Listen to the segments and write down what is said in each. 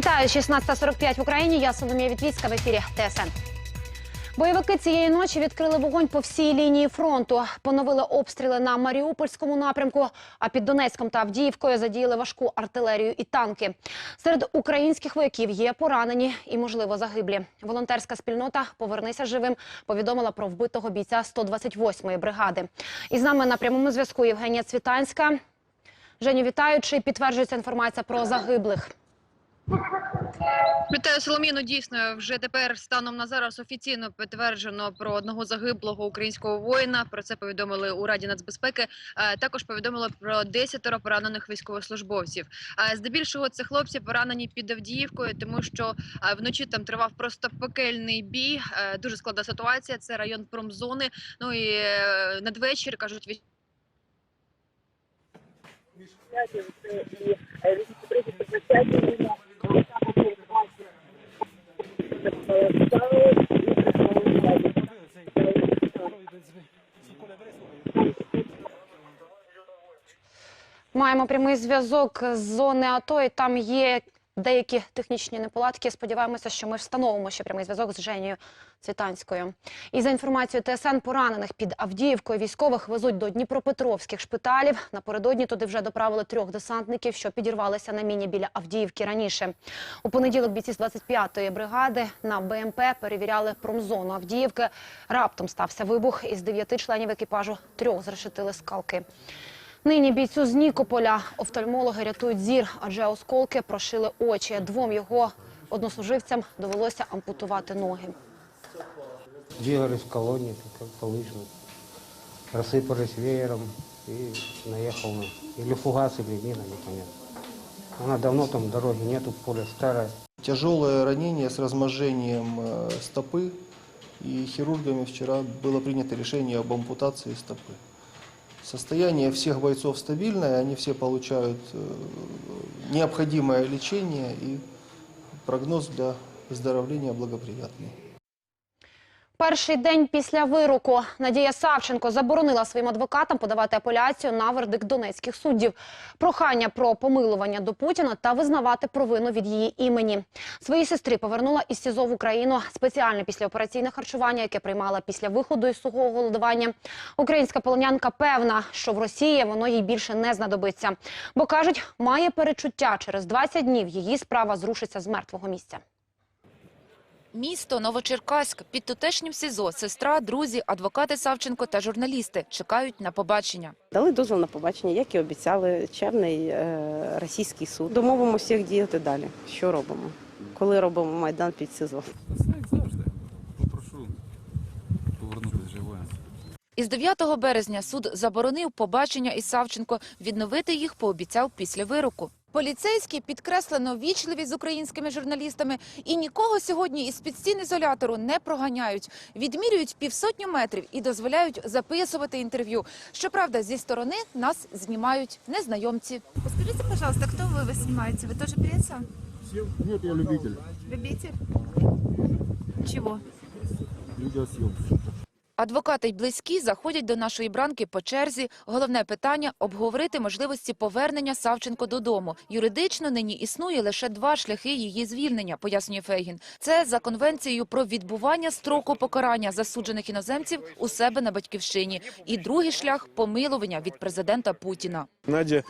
Вітаю 16.45 в Україні. Я Соломія Вітвіцька в ефірі ТСН. Бойовики цієї ночі відкрили вогонь по всій лінії фронту. Поновили обстріли на Маріупольському напрямку. А під Донецьком та Авдіївкою задіяли важку артилерію і танки. Серед українських вояків є поранені і, можливо, загиблі. Волонтерська спільнота Повернися живим повідомила про вбитого бійця 128-ї бригади. І з нами на прямому зв'язку Євгенія Цвітанська. Женю, вітаю. Чи підтверджується інформація про загиблих? Вітаю Соломіну. Дійсно, вже тепер станом на зараз офіційно підтверджено про одного загиблого українського воїна. Про це повідомили у Раді нацбезпеки. Е, Також повідомили про 10 поранених військовослужбовців. Е, Здебільшого це хлопці поранені під Авдіївкою, тому що е, вночі там тривав просто пекельний бій. Дуже складна ситуація. Це район промзони. Ну і надвечір кажуть військові. Маємо прямий зв'язок з зони АТО, і там є деякі технічні неполадки. Сподіваємося, що ми встановимо ще прямий зв'язок з Женією Цвітанською. І за інформацією ТСН, поранених під Авдіївкою військових везуть до Дніпропетровських шпиталів. Напередодні туди вже доправили трьох десантників, що підірвалися на міні біля Авдіївки раніше. У понеділок бійці з 25-ї бригади на БМП перевіряли промзону Авдіївки. Раптом стався вибух. Із дев'яти членів екіпажу трьох зрешетили скалки. Нині бійцю з Нікополя офтальмологи рятують зір, адже осколки прошили очі. Двом його однослуживцям довелося ампутувати ноги. Двигались в колонне, как по лыжам. Рассыпались веером и наехал на... Или фугас, или мина, непонятно. Она давно там дороги нету, поле старое. Тяжелое ранение с разможением э, стопы. И хирургами вчера было принято решение об ампутации стопы. Состояние всех бойцов стабильное, они все получают э, необходимое лечение и прогноз для выздоровления благоприятный. Перший день після вироку Надія Савченко заборонила своїм адвокатам подавати апеляцію на вердикт донецьких суддів. Прохання про помилування до Путіна та визнавати провину від її імені. Своїй сестрі повернула із СІЗО в Україну спеціальне післяопераційне харчування, яке приймала після виходу із сухого голодування. Українська полонянка певна, що в Росії воно їй більше не знадобиться. Бо кажуть, має перечуття через 20 днів її справа зрушиться з мертвого місця. Місто Новочеркаськ. Під тутешнім СІЗО сестра, друзі, адвокати Савченко та журналісти чекають на побачення. Дали дозвіл на побачення, як і обіцяли, черний е, російський суд. Домовимося, як діяти далі. Що робимо? Коли робимо майдан під СИЗО? Та все як завжди. Попрошу повернутися живою. Із 9 березня суд заборонив побачення із Савченко. Відновити їх пообіцяв після вироку. Поліцейські підкреслено вічливі з українськими журналістами і нікого сьогодні із під стін ізолятору не проганяють. Відмірюють півсотню метрів і дозволяють записувати інтерв'ю. Щоправда, зі сторони нас знімають незнайомці. Скажите, пожалуйста, кто вы, вы снимаете? Вы тоже пресса? Нет, я любитель. Любитель? Чего? Відеосйомки. Адвокати й близькі заходять до нашої бранки по черзі. Головне питання – обговорити можливості повернення Савченко додому. Юридично нині існує лише два шляхи її звільнення, пояснює Фейгін. Це за конвенцією про відбування строку покарання засуджених іноземців у себе на батьківщині. І другий шлях – помилування від президента Путіна. Надя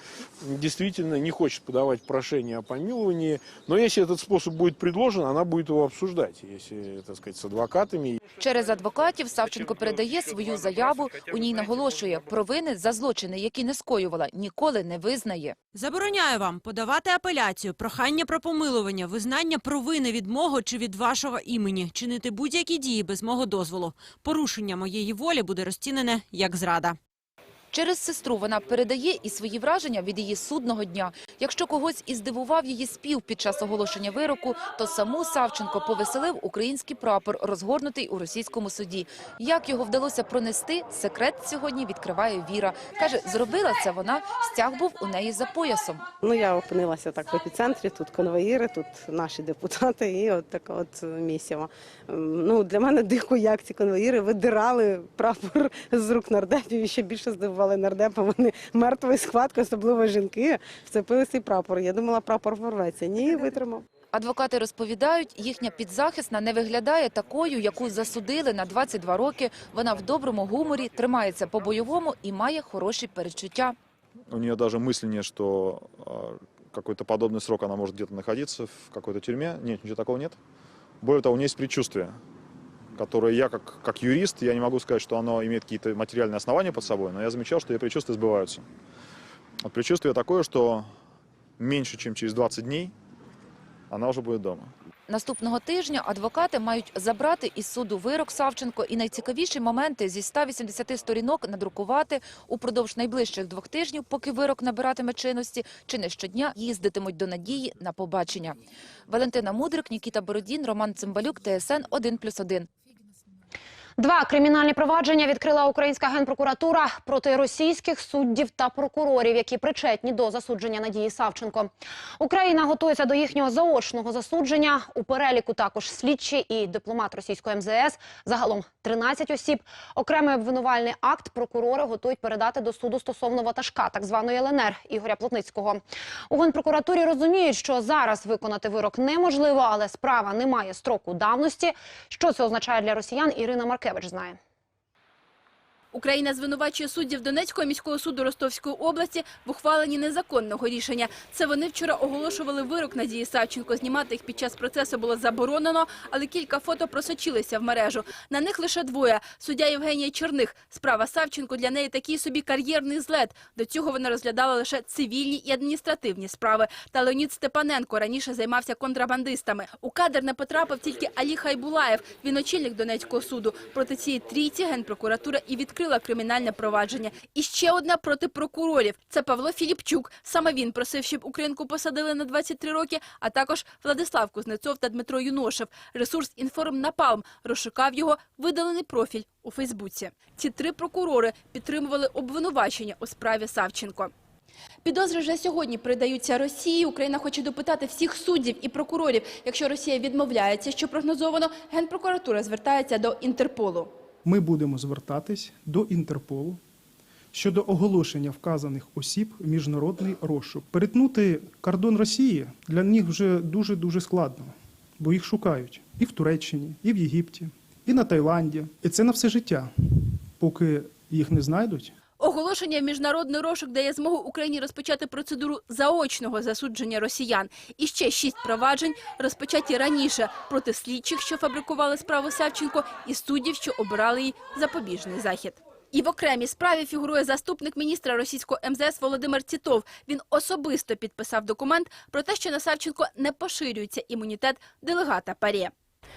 действительно не хочет подавать прошение о помиловании, но если этот способ будет предложен, она будет его обсуждать, если, так сказать, с адвокатами. Через адвокатів Савченко передає свою заяву. У ній наголошує, провини за злочини, які не скоювала, ніколи не визнає. Забороняю вам подавати апеляцію, прохання про помилування, визнання провини від мого чи від вашого імені, чинити будь-які дії без мого дозволу. Порушення моєї волі буде розцінене як зрада. Через сестру вона передає і свої враження від її судного дня. Якщо когось і здивував її спів під час оголошення вироку, то саму Савченко повеселив український прапор, розгорнутий у російському суді. Як його вдалося пронести, секрет сьогодні відкриває Віра. Каже, зробила це вона, стяг був у неї за поясом. Ну, я опинилася так в епіцентрі, тут конвоїри, тут наші депутати і от така от місіва. Ем, Ну, для мене дико, як ці конвоїри видирали прапор з рук нардепів і ще більше здивували нардепа. Вони мертвою схваткою, особливо жінки, вцепили цей прапор. Я думала, прапор порветься. Ні, витримав. Адвокати розповідають, їхня підзахисна не виглядає такою, яку засудили на 22 роки. Вона в доброму гуморі, тримається по-бойовому і має хороші перечуття. У нее даже мысли нет, что э, какой-то подобный срок она может где-то находиться в какой-то тюрьме. Нет, ничего такого нет. Более того, у нее есть предчувствие, которое я, как, как юрист, я не могу сказать, что оно имеет какие-то материальные основания под собой, но я замечал, что ее предчувствия сбываются. Вот предчувствие такое, что меньше, чем через 20 дней она уже будет дома. Наступного тижня адвокати мають забрати із суду вирок Савченко і найцікавіші моменти зі 180 сторінок надрукувати упродовж найближчих двох тижнів, поки вирок набиратиме чинності, чи не щодня їздитимуть до Надії на побачення. Валентина Мудрик, Нікіта Бородін, Роман Цимбалюк, ТСН 1+,1. Два кримінальні провадження відкрила українська генпрокуратура проти російських суддів та прокурорів, які причетні до засудження Надії Савченко. Україна готується до їхнього заочного засудження. У переліку також слідчі і дипломат російського МЗС. Загалом 13 осіб. Окремий обвинувальний акт прокурори готують передати до суду стосовно ватажка, так званої ЛНР Ігоря Плотницького. У генпрокуратурі розуміють, що зараз виконати вирок неможливо, але справа не має строку давності. Що це означає для росіян? Ірина Маркевич знає. Україна звинувачує суддів Донецького міського суду Ростовської області в ухваленні незаконного рішення. Це вони вчора оголошували вирок Надії Савченко. Знімати їх під час процесу було заборонено, але кілька фото просочилися в мережу. На них лише двоє. Суддя Євгенія Черних. Справа Савченко для неї такий собі кар'єрний злет. До цього вона розглядала лише цивільні і адміністративні справи. Та Леонід Степаненко раніше займався контрабандистами. У кадр не потрапив тільки Алі Хайбулаєв. Він очільник Донецького суду. Проти цієї трійці генпрокуратура і відкрила кримінальне провадження. І ще одна проти прокурорів. Це Павло Філіпчук. Саме він просив, щоб Українку посадили на 23 роки, а також Владислав Кузнецов та Дмитро Юношев. Ресурс «Інформ Напалм» розшукав його видалений профіль у Фейсбуці. Ці три прокурори підтримували обвинувачення у справі Савченко. Підозри вже сьогодні передаються Росії. Україна хоче допитати всіх суддів і прокурорів. Якщо Росія відмовляється, що прогнозовано, Генпрокуратура звертається до Інтерполу. Ми будемо звертатись до Інтерполу щодо оголошення вказаних осіб в міжнародний розшук. Перетнути кордон Росії для них вже дуже дуже складно, бо їх шукають і в Туреччині, і в Єгипті, і на Таїланді. І це на все життя, поки їх не знайдуть. Оголошення міжнародний розшук дає змогу Україні розпочати процедуру заочного засудження росіян. І ще шість проваджень розпочаті раніше проти слідчих, що фабрикували справу Савченко, і суддів, що обирали їй запобіжний захід. І в окремій справі фігурує заступник міністра російського МЗС Володимир Тітов. Він особисто підписав документ про те, що на Савченко не поширюється імунітет делегата ПАРЄ.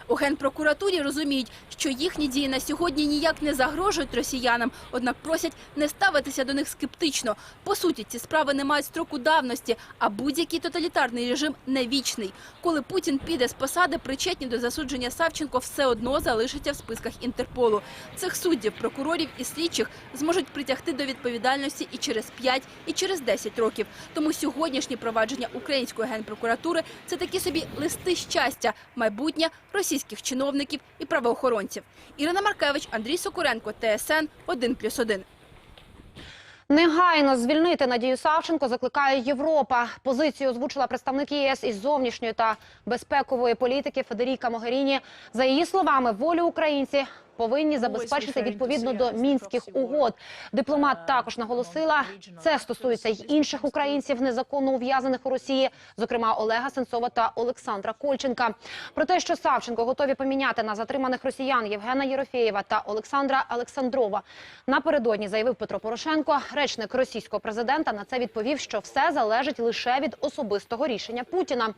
У Генпрокуратурі розуміють, що їхні дії на сьогодні ніяк не загрожують росіянам, однак просять не ставитися до них скептично. По суті, ці справи не мають строку давності, а будь-який тоталітарний режим не вічний. Коли Путін піде з посади, причетні до засудження Савченко все одно залишаться в списках Інтерполу. Цих суддів, прокурорів і слідчих зможуть притягти до відповідальності і через 5, і через 10 років. Тому сьогоднішні провадження української генпрокуратури – це такі собі листи щастя, майбутнє російських чиновників і правоохоронців. Ірина Маркевич, Андрій Сокуренко, ТСН 1+,1. Негайно звільнити Надію Савченко закликає Європа. Позицію озвучила представник ЄС із зовнішньої та безпекової політики Федеріка Могеріні. За її словами, волю українці повинні забезпечити відповідно до мінських угод. Дипломат також наголосила, це стосується й інших українців, незаконно ув'язаних у Росії, зокрема Олега Сенцова та Олександра Кольченка. Про те, що Савченко готові поміняти на затриманих росіян Євгена Єрофєєва та Олександра Олександрова. Напередодні заявив Петро Порошенко. Речник російського президента на це відповів, що все залежить лише від особистого рішення Путіна.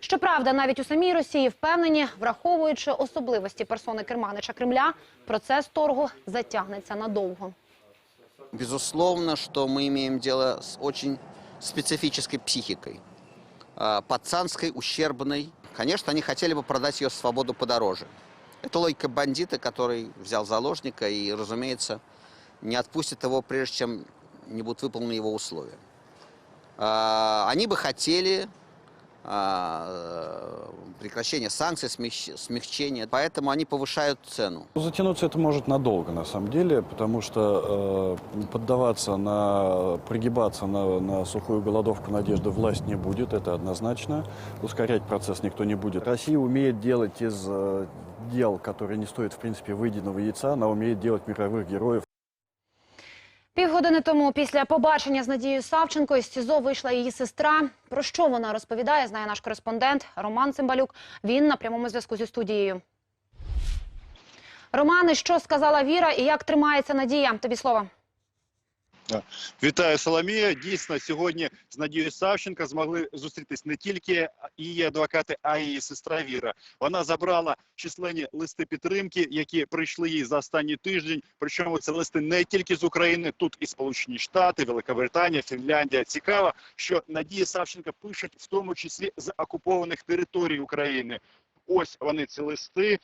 Щоправда, навіть у самій Росії впевнені, враховуючи особливості персони керманича Кремля, процес торгу затягнеться надовго. Безусловно, что мы имеем дело с очень специфической психикой. А, Пацанской, ущербной. Конечно, они хотели бы продать ее свободу подороже. Это логика бандита, который взял заложника и, разумеется, не отпустит его, прежде чем не будут выполнены его условия. А, Они бы хотели а, э, прекращение санкций, смягч- смягчение. Поэтому они повышают цену. Затянуться это может надолго, на самом деле, потому что э, поддаваться на, пригибаться на, на сухую голодовку надежды власть не будет, это однозначно. Ускорять процесс никто не будет. Россия умеет делать из э, дел, которые не стоят, в принципе, выеденного яйца, она умеет делать мировых героев. Півгодини тому після побачення з Надією Савченко із СІЗО вийшла її сестра. Про що вона розповідає, знає наш кореспондент Роман Цимбалюк. Він на прямому зв'язку зі студією. Романе, що сказала Віра і як тримається Надія? Тобі слово. Вітаю, Соломія. Дійсно, сьогодні з Надією Савченко змогли зустрітись не тільки її адвокати, а й її сестра Віра. Вона забрала численні листи підтримки, які прийшли їй за останній тиждень. Причому це листи не тільки з України, тут і Сполучені Штати, Великобританія, Фінляндія. Цікаво, що Надія Савченко пишуть в тому числі з окупованих територій України. Ось вони ці листи.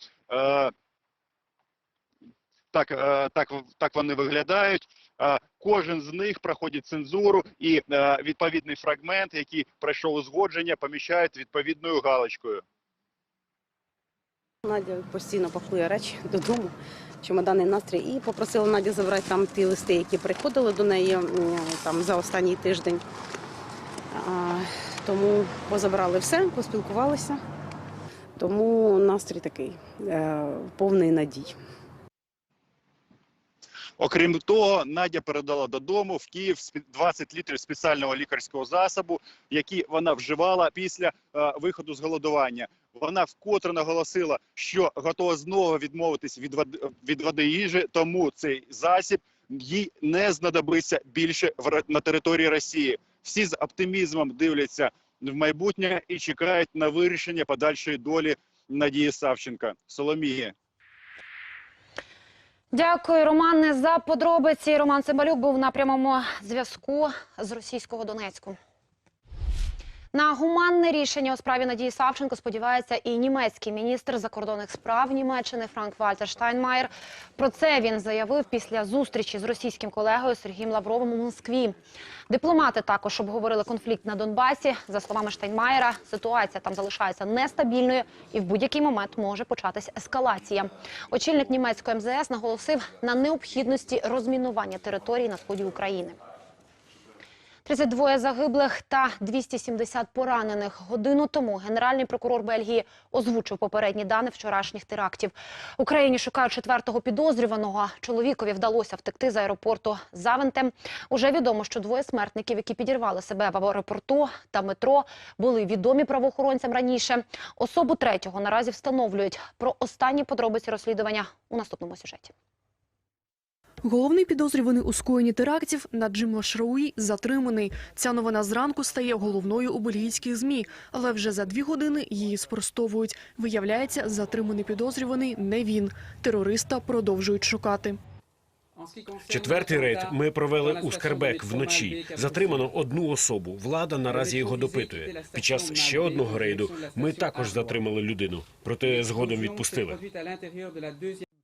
Так, е, так, так вони виглядають. Е, Кожен з них проходить цензуру, і е, відповідний фрагмент, який пройшов узгодження, поміщають відповідною галочкою. Надя постійно пакує речі додому, чемоданний настрій, і попросила Надю забрати там ті листи, які приходили до неї там за останній тиждень. А, тому позабрали все, поспілкувалися. Тому настрій такий повний надій. Окрім того, Надя передала додому в Київ спі- 20 літрів спеціального лікарського засобу, які вона вживала після е, виходу з голодування. Вона вкотре наголосила, що готова знову відмовитись від води, від води їжі, тому цей засіб їй не знадобиться більше в на території Росії. Всі з оптимізмом дивляться в майбутнє і чекають на вирішення подальшої долі Надії Савченка. Соломії. Дякую, Романе, за подробиці. Роман Цимбалюк був на прямому зв'язку з російського Донецьку. На гуманне рішення у справі Надії Савченко сподівається і німецький міністр закордонних справ Німеччини Франк Вальтер Штайнмаєр. Про це він заявив після зустрічі з російським колегою Сергієм Лавровим у Москві. Дипломати також обговорили конфлікт на Донбасі. За словами Штайнмаєра, ситуація там залишається нестабільною і в будь-який момент може початись ескалація. Очільник німецької МЗС наголосив на необхідності розмінування територій на сході України. 32 загиблих та 270 поранених. Годину тому генеральний прокурор Бельгії озвучив попередні дані вчорашніх терактів. Україні шукають четвертого підозрюваного. Чоловікові вдалося втекти з аеропорту Завентем. Уже відомо, що двоє смертників, які підірвали себе в аеропорту та метро, були відомі правоохоронцям раніше. Особу третього наразі встановлюють. Про останні подробиці розслідування у наступному сюжеті. Головний підозрюваний у скоєнні терактів Наджим Лашрауї затриманий. Ця новина зранку стає головною у бельгійських ЗМІ, але вже за дві години її спростовують. Виявляється, затриманий підозрюваний не він. Терориста продовжують шукати. Четвертий рейд ми провели у Скарбек вночі. Затримано одну особу. Влада наразі його допитує. Під час ще одного рейду ми також затримали людину, проте згодом відпустили.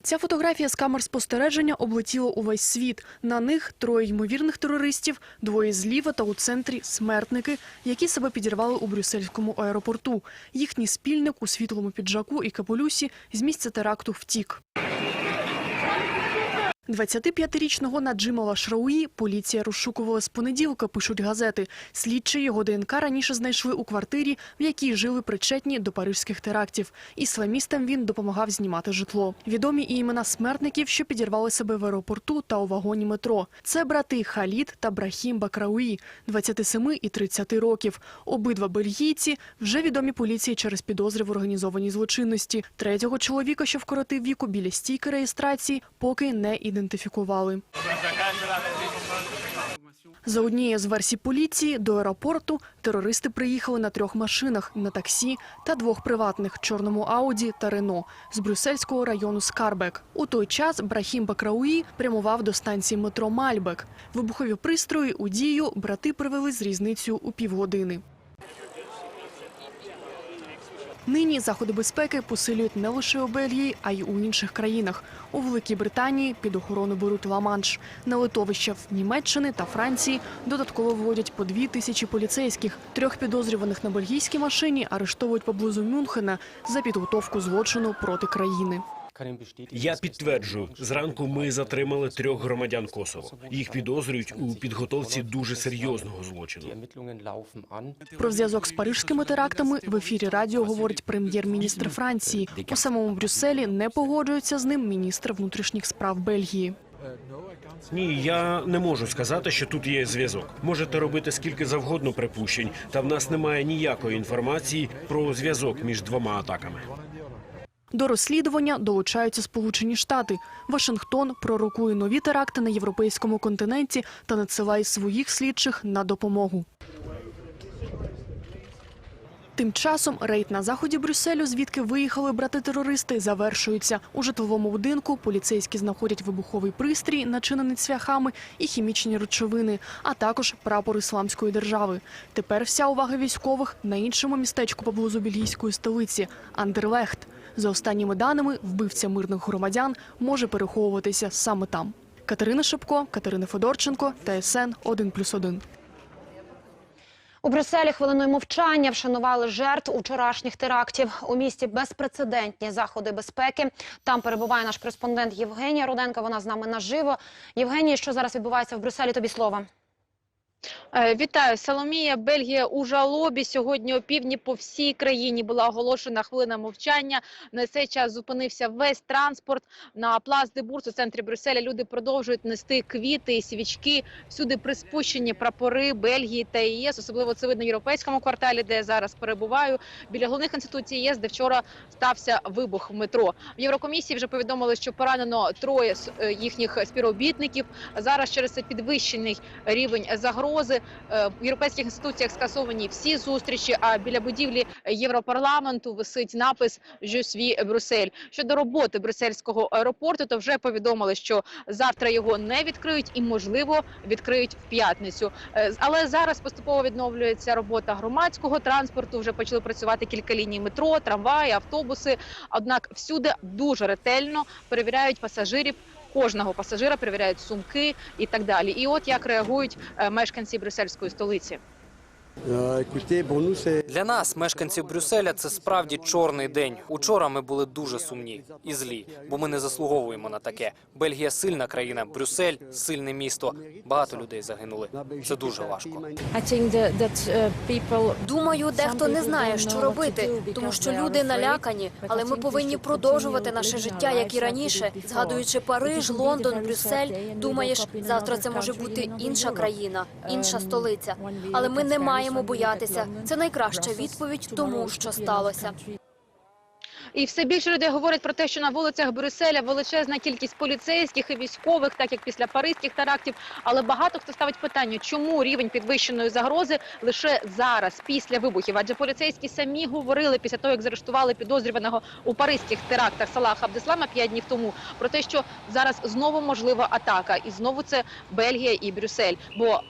Ця фотографія з камер спостереження облетіла увесь світ. На них троє ймовірних терористів, двоє зліва та у центрі смертники, які себе підірвали у брюссельському аеропорту. Їхній спільник у світлому піджаку і капелюсі з місця теракту втік. 25-річного Наджима Лашрауї поліція розшукувала з понеділка, пишуть газети. Слідчі його ДНК раніше знайшли у квартирі, в якій жили причетні до парижських терактів. Ісламістам він допомагав знімати житло. Відомі і імена смертників, що підірвали себе в аеропорту та у вагоні метро. Це брати Халід та Брахім Бакрауї, 27 і 30 років. Обидва бельгійці вже відомі поліції через підозри в організованій злочинності. Третього чоловіка, що вкоротив віку біля стійки реєстрації, поки не ідентифікували. За однією з версій поліції до аеропорту терористи приїхали на трьох машинах на таксі та двох приватних чорному Ауді та Рено з брюссельського району Скарбек. У той час Брахім Бакрауї прямував до станції метро Мальбек. Вибухові пристрої у дію брати привели з різницею у півгодини. Нині заходи безпеки посилюють не лише у Бельгії, а й у інших країнах. У Великій Британії під охорону беруть Ла-Манш. На литовища в Німеччини та Франції додатково вводять по дві тисячі поліцейських. Трьох підозрюваних на бельгійській машині арештовують поблизу Мюнхена за підготовку злочину проти країни. Я підтверджую, зранку ми затримали трьох громадян Косово. Їх підозрюють у підготовці дуже серйозного злочину. Про зв'язок з парижськими терактами в ефірі радіо говорить прем'єр-міністр Франції. У самому Брюсселі не погоджується з ним міністр внутрішніх справ Бельгії. Ні, я не можу сказати, що тут є зв'язок. Можете робити скільки завгодно припущень, та в нас немає ніякої інформації про зв'язок між двома атаками. До розслідування долучаються Сполучені Штати. Вашингтон пророкує нові теракти на європейському континенті та надсилає своїх слідчих на допомогу. Тим часом рейд на заході Брюсселю, звідки виїхали брати-терористи, завершується. У житловому будинку поліцейські знаходять вибуховий пристрій, начинений цвяхами, і хімічні речовини, а також прапор ісламської держави. Тепер вся увага військових на іншому містечку поблизу бельгійської столиці – Андерлехт. За останніми даними, вбивця мирних громадян може переховуватися саме там. Катерина Шепко, Катерина Федорченко, ТСН 1+,1. У Брюсселі хвилиною мовчання вшанували жертв учорашніх терактів. У місті безпрецедентні заходи безпеки. Там перебуває наш кореспондент Євгенія Руденко. Вона з нами наживо. Євгенія, що зараз відбувається в Брюсселі? Тобі слово. Е, Вітаю, Соломія. Бельгія у жалобі. Сьогодні опівдні по всій країні була оголошена хвилина мовчання. На цей час зупинився весь транспорт на Плац де Бурс у центрі Брюсселя. Люди продовжують нести квіти і свічки. Всюди приспущені прапори Бельгії та ЄС. Особливо це видно в європейському кварталі, де я зараз перебуваю. Біля головних інституцій ЄС, де вчора стався вибух в метро. В Єврокомісії вже повідомили, що поранено троє е, їхніх співробітників. Зараз через це підвищений рівень загрози. Е, В європейських інституціях скасовані всі зустрічі. А біля будівлі Європарламенту висить напис «Je suis Брюссель». Щодо роботи брюссельського аеропорту, то вже повідомили, що завтра його не відкриють і, можливо, відкриють в п'ятницю. Е, Але зараз поступово відновлюється робота громадського транспорту. Вже почали працювати кілька ліній метро, трамваї, автобуси. Однак всюди дуже ретельно перевіряють пасажирів. Кожного пасажира перевіряють сумки і так далі. І от як реагують е, мешканці брюссельської столиці. Для нас, мешканців Брюсселя, це справді чорний день. Учора ми були дуже сумні і злі, бо ми не заслуговуємо на таке. Бельгія сильна країна, Брюссель сильне місто. Багато людей загинули. Це дуже важко. Думаю, дехто не знає, що робити, тому що люди налякані, але ми повинні продовжувати наше життя, як і раніше, згадуючи Париж, Лондон, Брюссель. Думаєш, завтра це може бути інша країна, інша столиця. Але ми не маємо боятися. Це найкраща відповідь тому, що сталося. І все більше людей говорять про те, що на вулицях Брюсселя величезна кількість поліцейських і військових, так як після паризьких терактів. Але багато хто ставить питання, чому рівень підвищеної загрози лише зараз, після вибухів. Адже поліцейські самі говорили після того, як заарештували підозрюваного у паризьких терактах Салаха Абдеслама п'ять днів тому, про те, що зараз знову можлива атака, і знову це Бельгія і Брюссель. Бо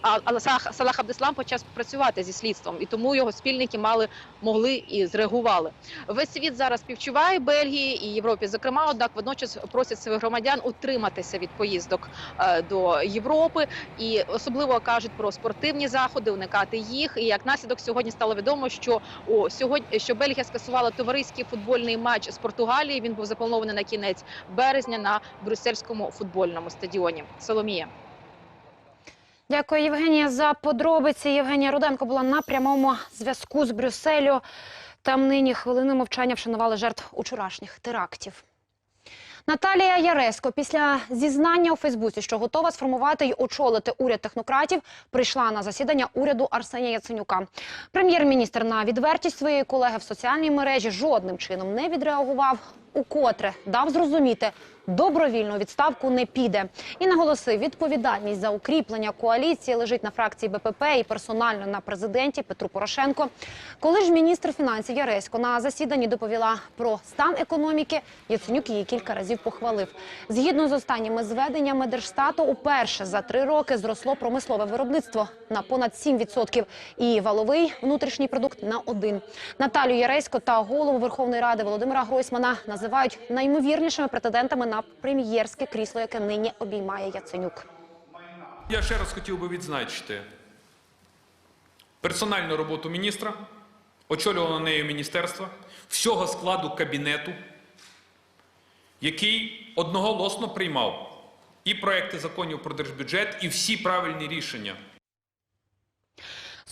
Салах, Абдеслам почав працювати зі слідством, і тому його спільники мали могли і зреагували. Весь світ зараз співчуває Бельгії і Європі. Зокрема, однак водночас просять своїх громадян утриматися від поїздок е, до Європи і особливо кажуть про спортивні заходи, уникати їх. І як наслідок сьогодні стало відомо, що у сьогодні що Бельгія скасувала товариський футбольний матч з Португалії. Він був запланований на кінець березня на брюссельському футбольному стадіоні. Соломія. Дякую, Євгенія, за подробиці. Євгенія Руденко була на прямому зв'язку з Брюсселю. Там нині хвилини мовчання вшанували жертв учорашніх терактів. Наталія Яреско після зізнання у Фейсбуці, що готова сформувати й очолити уряд технократів, прийшла на засідання уряду Арсенія Яценюка. Прем'єр-міністр на відвертість своєї колеги в соціальній мережі жодним чином не відреагував. Укотре дав зрозуміти, добровільну відставку не піде. І наголосив, відповідальність за укріплення коаліції лежить на фракції БПП і персонально на президенті Петру Порошенко. Коли ж міністр фінансів Яресько на засіданні доповіла про стан економіки, Яценюк її кілька разів похвалив. Згідно з останніми зведеннями Держстату, уперше за три роки зросло промислове виробництво на понад 7% і валовий внутрішній продукт на один. Наталю Яресько та голову Верховної Ради Володимира Гройсмана називають наймовірнішими претендентами на прем'єрське крісло, яке нині обіймає Яценюк. Я ще раз хотів би відзначити персональну роботу міністра, очолюваного нею міністерства, всього складу кабінету, який одноголосно приймав і проекти законів про держбюджет, і всі правильні рішення.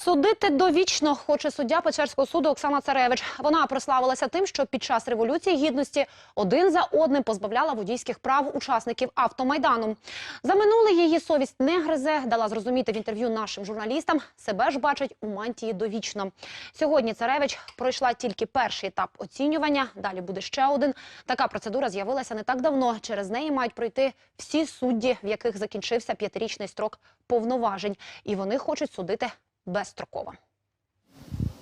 Судити довічно хоче суддя Печерського суду Оксана Царевич. Вона прославилася тим, що під час революції гідності один за одним позбавляла водійських прав учасників автомайдану. За минуле її совість не гризе, дала зрозуміти в інтерв'ю нашим журналістам. Себе ж бачить у мантії довічно. Сьогодні Царевич пройшла тільки перший етап оцінювання. Далі буде ще один. Така процедура з'явилася не так давно. Через неї мають пройти всі судді, в яких закінчився п'ятирічний строк повноважень, і вони хочуть судити безстроково.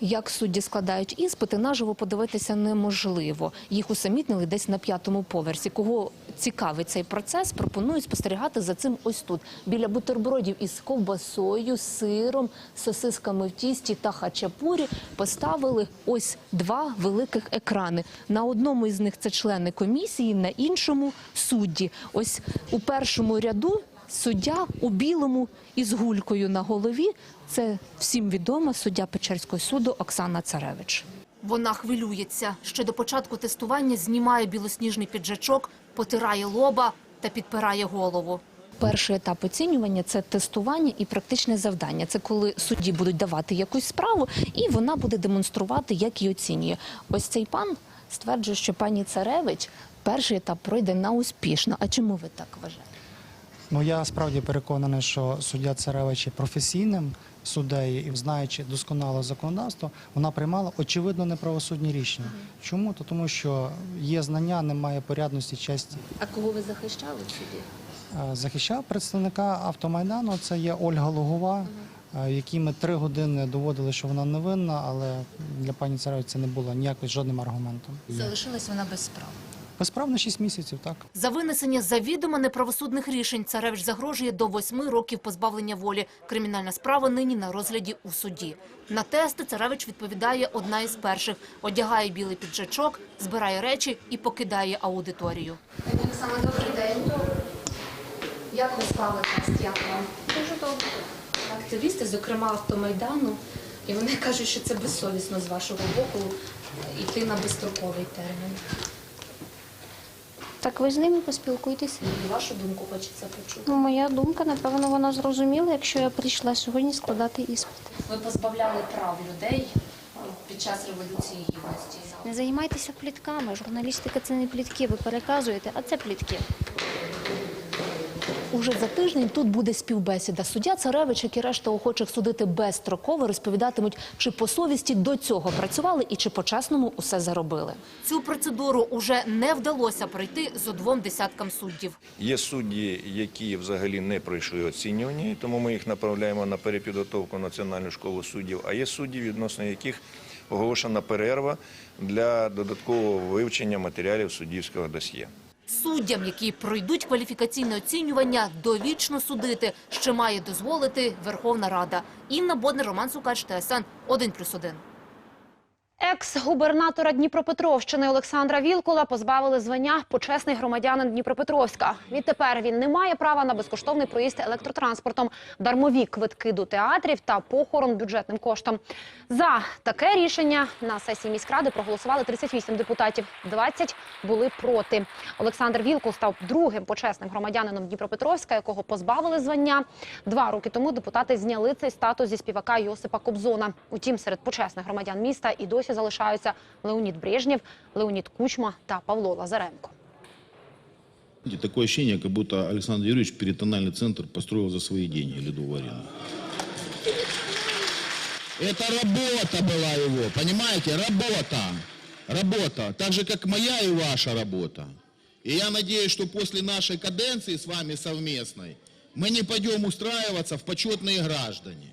Як судді складають іспити, наживо подивитися неможливо. Їх усамітнили десь на п'ятому поверсі. Кого цікавить цей процес, пропонують спостерігати за цим ось тут. Біля бутербродів із ковбасою, сиром, сосисками в тісті та хачапурі поставили ось два великих екрани. На одному із них це члени комісії, на іншому судді. Ось у першому ряду суддя у білому із гулькою на голові. Це всім відома суддя Печерського суду Оксана Царевич. Вона хвилюється. Ще до початку тестування знімає білосніжний піджачок, потирає лоба та підпирає голову. Перший етап оцінювання це тестування і практичне завдання. Це коли судді будуть давати якусь справу, і вона буде демонструвати, як її оцінює. Ось цей пан стверджує, що пані Царевич перший етап пройде на успішно. А чому ви так вважаєте? Ну я справді переконаний, що суддя Царевич є професійним суддею і знаючи досконало законодавство, вона приймала очевидно неправосудні рішення. Чому? То тому, що є знання, немає порядності, честі. А кого ви захищали в суді? Е, Захищав представника автомайдану. Це є Ольга Логова, е, якій ми три години доводили, що вона невинна, але для пані Царевич це не було ніяким жодним аргументом. Залишилась вона без справ. Безправно 6 місяців, так. За винесення завідомо неправосудних рішень Царевич загрожує до восьми років позбавлення волі. Кримінальна справа нині на розгляді у суді. На тести Царевич відповідає одна із перших. Одягає білий піджачок, збирає речі і покидає аудиторію. Саме добрий день. Як ви склали тест? Як вам? Дуже добре. Активісти, зокрема автомайдану, і вони кажуть, що це безсовісно з вашого боку йти на безстроковий термін. Так ви з ними поспілкуйтесь. Вашу думку хочеться почути. Ну, моя думка, напевно, вона зрозуміла, якщо я прийшла сьогодні складати іспит. Ви позбавляли прав людей під час революції гідності. Не займайтеся плітками. Журналістика це не плітки, ви переказуєте, а це плітки. Уже за тиждень тут буде співбесіда. Суддя Царевич, як і решта охочих судити безстроково, розповідатимуть, чи по совісті до цього працювали і чи по-чесному усе заробили. Цю процедуру уже не вдалося пройти зо двом десяткам суддів. Є судді, які взагалі не пройшли оцінювання, тому ми їх направляємо на перепідготовку Національну школу суддів. А є судді, відносно яких оголошена перерва для додаткового вивчення матеріалів суддівського досьє. Суддям, які пройдуть кваліфікаційне оцінювання, довічно судити, що має дозволити Верховна Рада. Інна Боднер, Роман Сукач, ТСН 1+,1. Екс-губернатора Дніпропетровщини Олександра Вілкула позбавили звання почесний громадянин Дніпропетровська. Відтепер він не має права на безкоштовний проїзд електротранспортом, дармові квитки до театрів та похорон бюджетним коштом. За таке рішення на сесії міськради проголосували 38 депутатів. 20 були проти. Олександр Вілкул став другим почесним громадянином Дніпропетровська, якого позбавили звання. Два роки тому депутати зняли цей статус зі співака Йосипа Кобзона. Утім, серед почесних громадян міста і досі залишаються Леонід Брежнєв, Леонід Кучма та Павло Лазаренко. Такое ощущение, как будто Александр Юрьевич перитональный центр построил за свои деньги Ледову арену. Это работа была его, понимаете? Работа. Работа. Так же, как моя и ваша работа. И я надеюсь, что после нашей каденции с вами совместной мы не пойдем устраиваться в почетные граждане.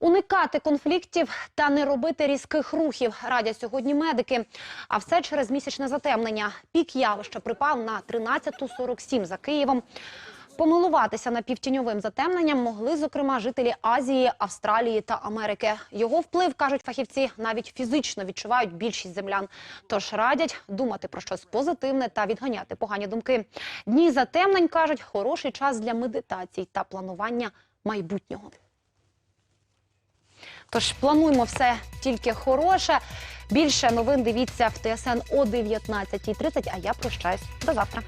Уникати конфліктів та не робити різких рухів радять сьогодні медики. А все через місячне затемнення. Пік явища припав на 13.47 за Києвом. Помилуватися напівтіньовим затемненням могли, зокрема, жителі Азії, Австралії та Америки. Його вплив, кажуть фахівці, навіть фізично відчувають більшість землян. Тож радять думати про щось позитивне та відганяти погані думки. Дні затемнень, кажуть, хороший час для медитацій та планування майбутнього. Тож плануємо все тільки хороше. Більше новин дивіться в ТСН о 19.30, а я прощаюсь. До завтра.